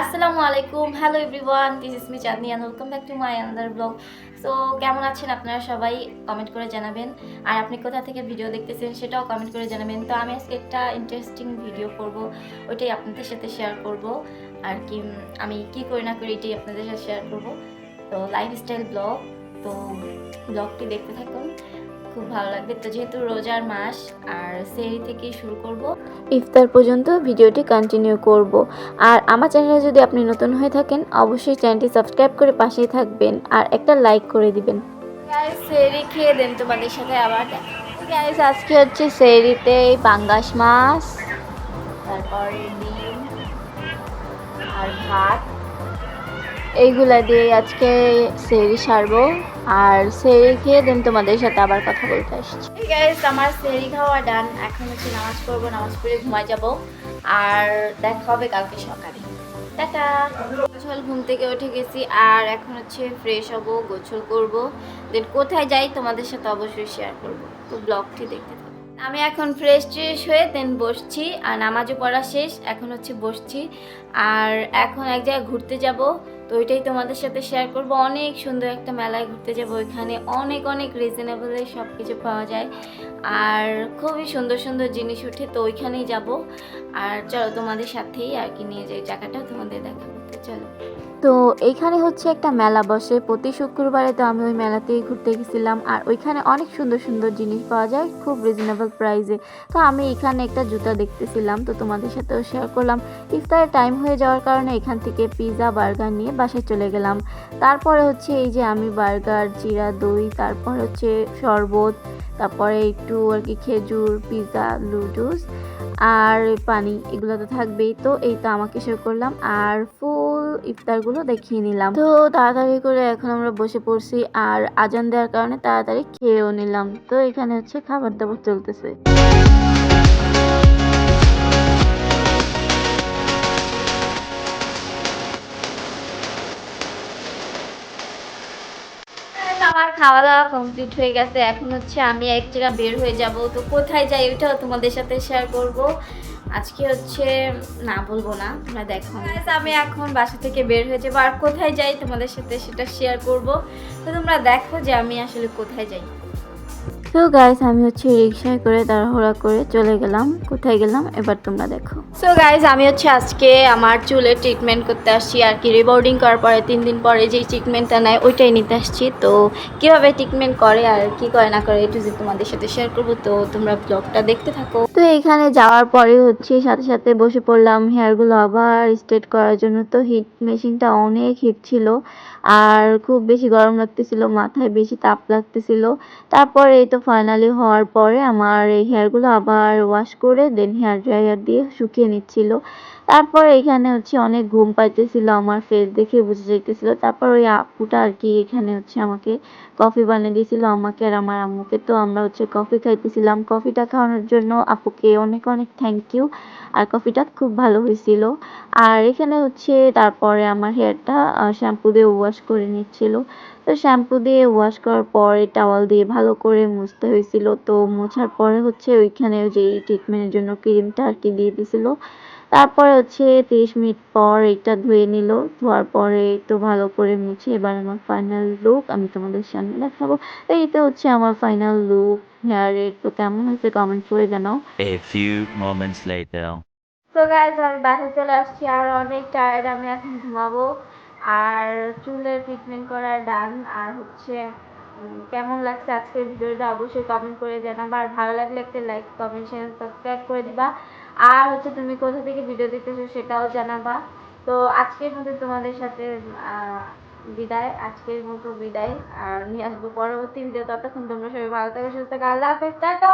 আসসালামু আলাইকুম। Hello everyone this is me Chandni and welcome back to my another blog so কেমন আছেন আপনারা সবাই? কমেন্ট করে জানাবেন। আর আপনি কোথা থেকে ভিডিও দেখতেছেন সেটাও কমেন্ট করে জানাবেন। তো আমি আজকে একটা ইন্টারেস্টিং ভিডিও করব। ওইটাই আপনাদের সাথে শেয়ার করব। আর কি আমি কি করি না করি এটাই আপনাদের সাথে শেয়ার করব। তো লাইফস্টাইল ব্লগ তো ব্লগটি দেখতে থাকুন। খুব ভালো লাগবে। তো যেহেতু রোজার মাস আর সেই থেকেই শুরু করব। ইফতার পর্যন্ত ভিডিওটি কন্টিনিউ করব। আর আমার চ্যানেলে যদি আপনি নতুন হয়ে থাকেন অবশ্যই চ্যানেলটি সাবস্ক্রাইব করে পাশেই থাকবেন আর একটা লাইক করে দিবেন। সেরি খেয়ে দেন তোমাদের সাথে আবার গাইস আজকে হচ্ছে সেরিতে পাঙ্গাস মাছ তারপরে ডিম আর ভাত। এইগুলা দিয়ে আজকে সেরি সারবো। আর সেরি খেয়ে দেন তোমাদের সাথে আবার কথা বলতে আসছি। আমার সেরি খাওয়া ডান এখন হচ্ছে নামাজ পড়ব, নামাজ পড়ে ঘুমায় যাব। আর দেখা হবে কালকে সকালে। গোসল ঘুম থেকে উঠে গেছি, আর এখন হচ্ছে ফ্রেশ হব, গোসল করব। দেন কোথায় যাই তোমাদের সাথে অবশ্যই শেয়ার করব। তো ব্লগটি দেখতে আমি এখন ফ্রেশ ট্রেশ হয়ে দেন বসছি, আর নামাজও পড়া শেষ, এখন হচ্ছে বসছি। আর এখন এক জায়গায় ঘুরতে যাব। তো ওইটাই তোমাদের সাথে শেয়ার করব। অনেক সুন্দর একটা মেলায় ঘুরতে যাব ওইখানে। অনেক অনেক রিজনেবলে সব কিছু পাওয়া যায়। আর খুবই সুন্দর সুন্দর জিনিস উঠে তো ওইখানেই যাব। আর চলো তোমাদের সাথেই আর কি নিয়ে যাই জায়গাটা, তোমাদের দেখাবো। চলো। তো এইখানে হচ্ছে একটা মেলা বসে, প্রতি শুক্রবারে তো আমি ওই মেলাতেই ঘুরতে গেছিলাম আর ওইখানে অনেক সুন্দর সুন্দর জিনিস পাওয়া যায়, খুব রিজনেবল প্রাইসে তো আমি এখানে একটা জুতা দেখতেছিলাম, তো তোমাদের সাথেও শেয়ার করলাম। ইফতারের টাইম হয়ে যাওয়ার কারণে এখান থেকে পিৎজা বার্গার নিয়ে বাসায় চলে গেলাম। তারপরে হচ্ছে এই যে আমি বার্গার জিরা, দই, তারপর হচ্ছে শরবত তারপরে একটু আর কি খেজুর পিৎজা নুডলস আর পানি এগুলো তো থাকবেই। তো এই তো আমাকে শেয়ার করলাম আর ফুল ইফতারগুলো দেখিয়ে নিলাম। তো তাড়াতাড়ি করে এখন আমরা বসে পড়ছি আর আজান দেওয়ার কারণে তাড়াতাড়ি খেয়েও নিলাম। তো এখানে হচ্ছে খাবার দাবার চলতেছে। খাওয়া দাওয়া কমপ্লিট হয়ে গেছে। এখন হচ্ছে আমি এক জায়গা বের হয়ে যাব। তো কোথায় যাই ওইটাও তোমাদের সাথে শেয়ার করব। আজকে হচ্ছে, না বলব না, তোমরা দেখো। আমি এখন বাসা থেকে বের হয়ে যাব। আর কোথায় যাই তোমাদের সাথে সেটা শেয়ার করব। তো তোমরা দেখো যে আমি আসলে কোথায় যাই। তো গাইস আমি হচ্ছে রিক্সায় করে তাড়াহুড়া করে চলে গেলাম। কোথায় গেলাম? এবার তোমরা দেখো। সো গাইস আমি হচ্ছে আজকে আমার চুলের ট্রিটমেন্ট করতে আসছি, আর কি রিবোর্ডিং করার পরে, তিন দিন পরে যেই ট্রিটমেন্টটা নেয়, ওইটাই নিতে আসছি। তো কীভাবে ট্রিটমেন্ট করে আর কি করে না করে একটু যে তোমাদের সাথে শেয়ার করব। তো তোমরা ব্লগটা দেখতে থাকো। তো এখানে যাওয়ার পরে হচ্ছে সাথে সাথে বসে পড়লাম হেয়ারগুলো আবার স্ট্রেট করার জন্য। তো হিট মেশিনটা অনেক হিট ছিল, আর খুব বেশি গরম লাগতেছিল, মাথায় বেশি তাপ লাগতেছিল। তারপরে এই তো ফাইনালি হওয়ার পরে আমার এই হেয়ারগুলো আবার ওয়াশ করে দেন হেয়ার ড্রায়ার দিয়ে শুকিয়ে নিচ্ছিল। তারপরে এখানে হচ্ছে অনেক ঘুম পাইতেছিল আমার ফেস দেখে বুঝে যাইতেছিল। তারপর ওই আপুটা আর কি এখানে হচ্ছে আমাকে কফি বানিয়ে দিয়েছিল, আমাকে আর আমার আম্মুকে। তো আমরা হচ্ছে কফি খাইতেছিলাম। কফিটা খাওয়ানোর জন্য আপুকে অনেক অনেক থ্যাংক ইউ আর কফিটা খুব ভালো হয়েছিল। আর এখানে হচ্ছে তারপরে আমার হেয়ারটা শ্যাম্পু দিয়ে ওয়াশ করে নিচ্ছিল। তো শ্যাম্পু দিয়ে ওয়াশ করার পরে টাওয়াল দিয়ে ভালো করে মুছতে হয়েছিল। তো মোছার পরে হচ্ছে ওইখানে যে ট্রিটমেন্টের জন্য ক্রিমটা আর কি দিয়ে দিছিল। তারপরে হচ্ছে তিরিশ মিনিট পর এটা ধুয়ে নিল। ধোয়ার পরে তো ভালো করে মুছে এবার আমার ফাইনাল লুক আমি তোমাদের সামনে দেখাবো। এইটা হচ্ছে আমার ফাইনাল লুক হেয়ারের তো কেমন হয়েছে কমেন্ট করে জানাও। A few moments later. তো গাইজ আমি বাসায় চলে আসছি আর অনেক টায়ার্ড আমি এখন ঘুমাবো। আর চুলের ট্রিটমেন্ট করা ডান আর হচ্ছে কেমন লাগছে আজকের ভিডিওটা অবশ্যই কমেন্ট করে জানাবা, আর ভালো লাগলে একটা লাইক কমেন্ট শেয়ার সাবস্ক্রাইব করে দিবা। আর হচ্ছে তুমি কোথা থেকে ভিডিও দেখতেছো সেটাও জানাবা। তো আজকের মতো তোমাদের সাথে বিদায়, আজকের মতো বিদায়। আর নিয়ে আসব পরবর্তী ভিডিও ততক্ষণ তোমরা সবাই ভালো থাকো, সুস্থ থাকো। আল্লাহ হাফেজ, টাটা!